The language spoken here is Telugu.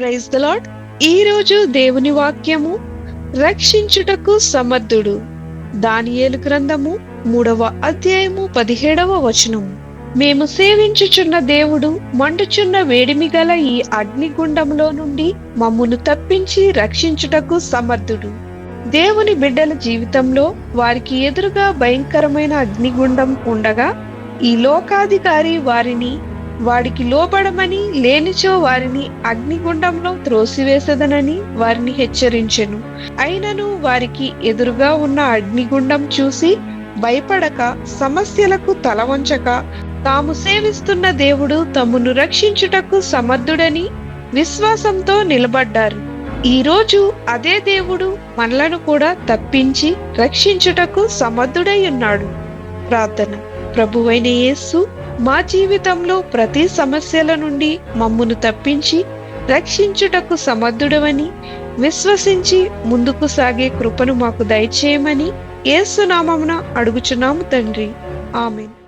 ప్రైజ్ ద లాడ్ ఈ రోజు దేవుని వాక్యము రక్షించుటకు సమర్థుడు. దానియేలు గ్రంథము మూడవ అధ్యాయము పదిహేడవ వచనము. మేము సేవించుచున్న దేవుడు మండుచున్న వేడిమి గల ఈ అగ్నిగుండంలో నుండి మమ్మును తప్పించి రక్షించుటకు సమర్థుడు. దేవుని బిడ్డల జీవితంలో వారికి ఎదురుగా భయంకరమైన అగ్నిగుండం ఉండగా ఈ లోకాధికారి వారిని వాడికి లోబడమని లేనిచో వారిని అగ్నిగుండంలో త్రోసివేసదనని వారిని హెచ్చరించెను. అయినను వారికి ఎదురుగా ఉన్న అగ్నిగుండం చూసి భయపడక సమస్యలకు తలవంచక తాము సేవిస్తున్న దేవుడు తమను రక్షించుటకు సమర్థుడని విశ్వాసంతో నిలబడ్డారు. ఈరోజు అదే దేవుడు మనలను కూడా తప్పించి రక్షించుటకు సమర్థుడై ఉన్నాడు. ప్రార్థన. ప్రభువైన యేసు మా జీవితంలో ప్రతి సమస్యల నుండి మమ్మును తప్పించి రక్షించుటకు సమర్థుడవని విశ్వసించి ముందుకు సాగే కృపను మాకు దయచేయమని ఏసునామమున అడుగుచున్నాము తండ్రి. ఆమెన్.